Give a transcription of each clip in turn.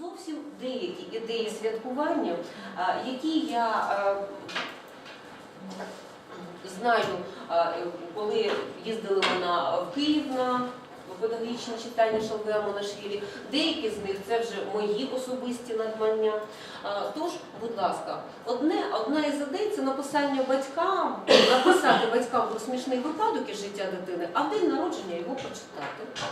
Зовсім деякі ідеї святкування, які я знаю, коли їздили ми на, в Київ на педагогічне читання Шалвея Монашвілі, деякі з них це вже мої особисті надбання. Тож, будь ласка, одна із ідей це написання батькам, написати батькам про смішний випадок із життя дитини, а день народження його прочитати.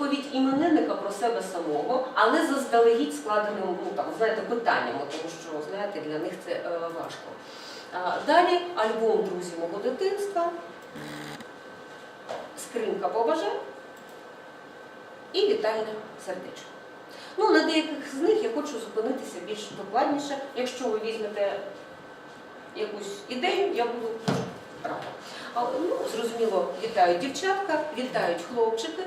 Розповідь іменинника про себе самого, але заздалегідь складеним ну, там, знаєте, питаннями, тому що знаєте, для них це е, важко. А, далі альбом Друзі мого дитинства, скринька побажань і вітальне сердечко. Ну, на деяких з них я хочу зупинитися більш докладніше. Якщо ви візьмете якусь ідею, я буду рада. Ну, зрозуміло, вітають дівчатка, вітають хлопчики.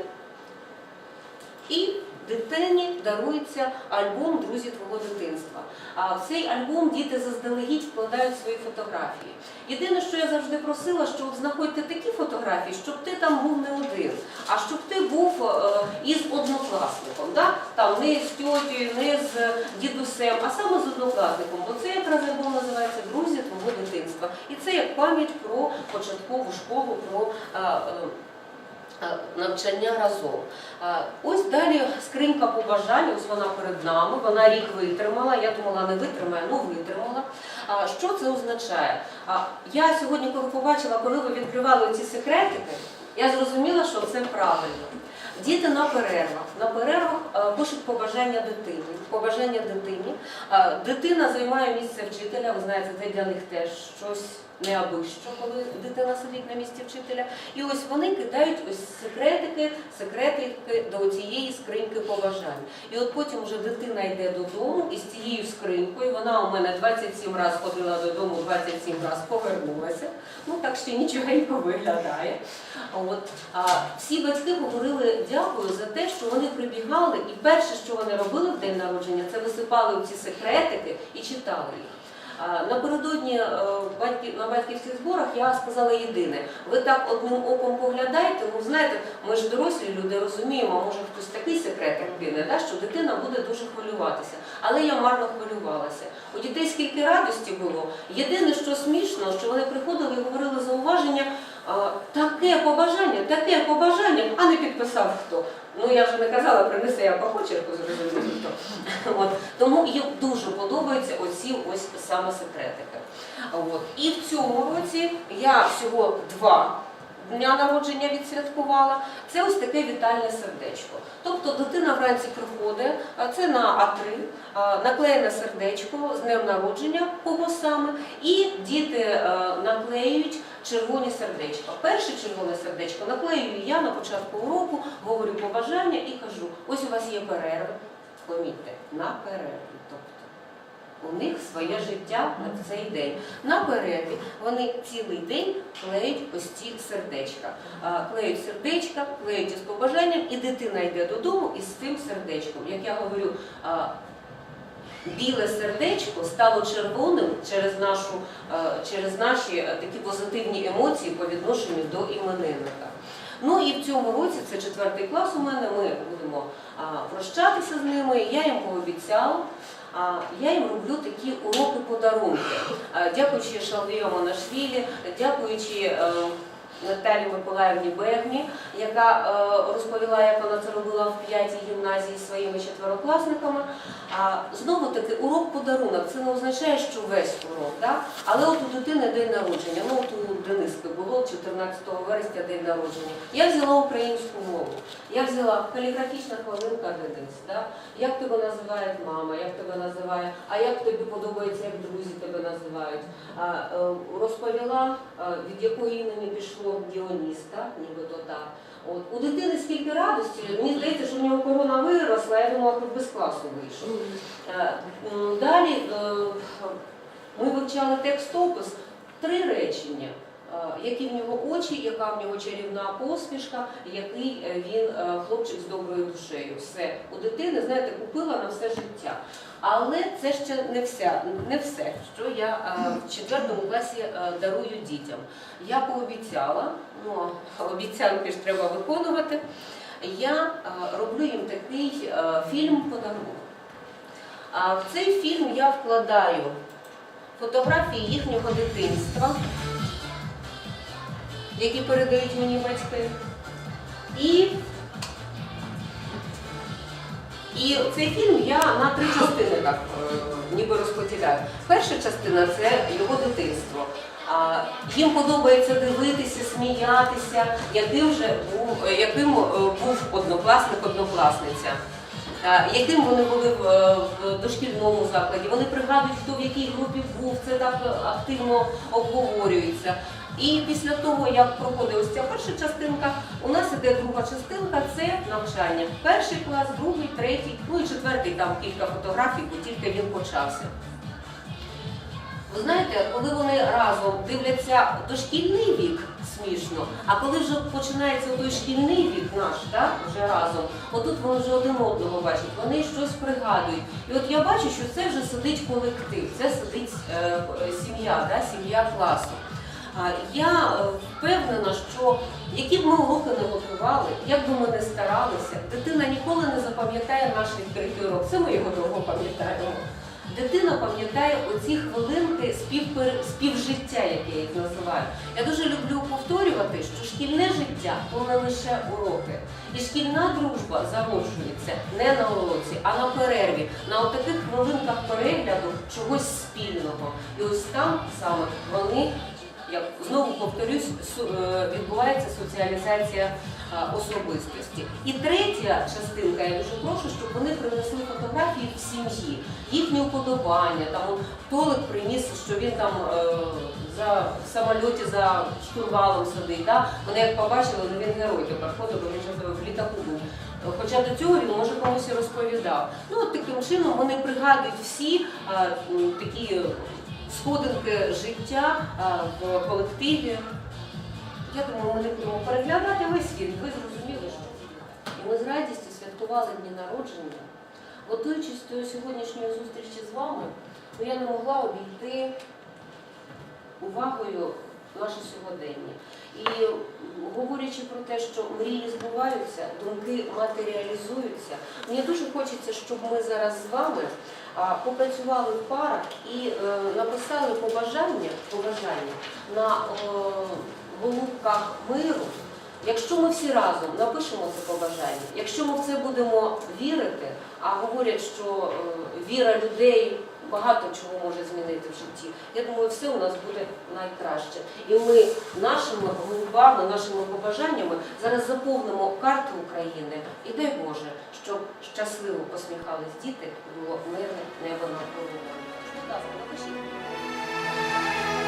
І дитині дарується альбом Друзі твого дитинства. А в цей альбом діти заздалегідь вкладають свої фотографії. Єдине, що я завжди просила, що знаходьте такі фотографії, щоб ти там був не один, а щоб ти був е, із однокласником. Да? Там не з тьотєю, не з дідусем, а саме з однокласником. Бо це якраз альбом називається Друзі твого дитинства. І це як пам'ять про початкову школу, про. Е, Навчання разом. Е, Ось далі скринька побажань, ось вона перед нами, вона рік витримала. Я думала, не витримає, ну витримала. Що це означає? Я сьогодні, коли побачила, коли ви відкривали ці секретики, я зрозуміла, що це правильно. Діти на перервах. На перервах е, пишуть побажання дитині. Побажання дитині. Е, Дитина займає місце вчителя. Ви знаєте, це для них теж щось неабищо, коли дитина сидить на місці вчителя. І ось вони кидають ось секретики, секретики до цієї скриньки побажань. І от потім вже дитина йде додому із цією скринькою. Вона у мене 27 разів ходила додому, 27 разів повернулася. Ну так ще нічогенько виглядає. От а всі батьки говорили дякую за те, що вони прибігали, і перше, що вони робили в день народження, це висипали ці секретики і читали їх. Напередодні е, на батьківських зборах я сказала єдине: ви так одним оком поглядаєте, ну знаєте, ми ж дорослі люди розуміємо, може хтось такий секретик кине, да, що дитина буде дуже хвилюватися. Але я марно хвилювалася. У дітей скільки радості було. Єдине, що смішно, що вони приходили і говорили зауваження. Таке побажання, таке побажання, а не підписав хто. Ну я вже не казала, принеси я по почерку зрозуміло хто. От. Тому їм дуже подобаються оці ось саме секретики. От. І в цьому році я всього два дня народження відсвяткувала. Це ось таке вітальне сердечко. Тобто дитина вранці приходить, це на А3, а, наклеєне сердечко з днем народження, кого саме, і діти е, наклеюють червоні сердечка. Перше червоне сердечко наклеюю я на початку уроку, говорю побажання і кажу: ось у вас є перерви. Помітьте, на перерві. Тобто у них своє життя на цей день. На перерві вони цілий день клеють ось ці сердечка. Клеють сердечка, клеють із побажанням, і дитина йде додому із цим сердечком. Як я говорю, біле сердечко стало червоним через, нашу, е, через наші е, такі позитивні емоції по відношенню до іменинника. Ну і в цьому році, це четвертий клас у мене, ми будемо прощатися з ними. Я їм пообіцяла. А, Я їм роблю такі уроки подарунки. А, Дякуючи Шалвію Монашвілі, дякуючи е, Наталі Миколаївні Бегні, яка е, розповіла, як вона це робила в п'ятій гімназії своїми четверокласниками. Знову таки урок подарунок. Це не означає, що весь урок, але от у дитини день народження. Ну от у Дениски було 14 вересня день народження. Я взяла українську мову. Я взяла каліграфічна хвилинка Денис. Як тебе називає мама, як тебе називає, а як тобі подобається, як друзі тебе називають. Е, розповіла, е, від якої імені пішло Діоніс, так? нібито так. От. У дитини скільки радості, мені здається, що в нього корона виросла, я думала, хоч без класу вийшов. Е, Далі е, ми вивчали текстопис, три речення. Е, Які в нього очі, яка в нього чарівна посмішка, який е, він е, хлопчик з доброю душею. Все у дитини, знаєте, купила на все життя. Але це ще не вся, не все, що я в четвертому класі дарую дітям. Я пообіцяла, ну обіцянки ж треба виконувати. я роблю їм такий фільм подарунок. А в цей фільм я вкладаю фотографії їхнього дитинства, які передають мені батьки. І, і цей фільм я на три частини так е, ніби розподіляю. Перша частина це його дитинство. Їм подобається дивитися, сміятися, яким же був, е, яким е, був однокласник, однокласниця. Е, Яким вони були в, е, дошкільному закладі? Вони пригадують, хто в якій групі був, це так е, активно обговорюється. І після того, як проходить ось ця перша частинка, у нас іде друга частинка це навчання. Перший клас, другий, третій, ну і четвертий там кілька фотографій, бо тільки він почався. Ви знаєте, коли вони разом дивляться дошкільний вік смішно, а коли вже починається той шкільний вік наш, так, вже разом, отут вони вже один одного бачать, вони щось пригадують. І от я бачу, що це вже сидить колектив, це сидить е, сім'я, сім'я класу. Я е, впевнена, що які б ми уроки не готували, як би ми не старалися, дитина ніколи не запам'ятає наш відкритий урок. Це ми його довго пам'ятаємо. Дитина пам'ятає оці хвилинки співпер... співжиття, як я їх називаю. Я дуже люблю повторювати, що шкільне життя то не лише уроки. І шкільна дружба зароджується не на уроці, а на перерві, на таких хвилинках перегляду чогось спільного. І ось там саме вони, як знову повторюсь, е, відбувається соціалізація е, особистості. І третя частинка, я дуже прошу, щоб вони принесли фотографії в сім'ї, їхні уподобання. Там Толик приніс, що він там е, за в самольоті за штурвалом сидить. Да? Вони як побачили, ну він герой тепер ходить, бо він же в літаку був. Хоча до цього він може комусь і розповідав. Ну от таким чином вони пригадують всі а, такі сходинки життя в колективі. Я думаю, ми не будемо переглядати весь він. Ви зрозуміли, що і ми з радістю святкували дні народження. Готуючись до сьогоднішньої зустрічі з вами, ну, я не могла обійти увагою наше сьогодення. І говорячи про те, що мрії збуваються, думки матеріалізуються, мені дуже хочеться, щоб ми зараз з вами попрацювали в парах і е, написали побажання, побажання на голубках миру. Якщо ми всі разом напишемо це побажання, якщо ми в це будемо вірити, а говорять, що е, віра людей багато чого може змінити в житті, я думаю, все у нас буде найкраще. І ми нашими голубами, нашими побажаннями зараз заповнимо карту України і дай Боже, щоб щасливо посміхались діти, було мирне небо над головою. Будь ласка, напишіть.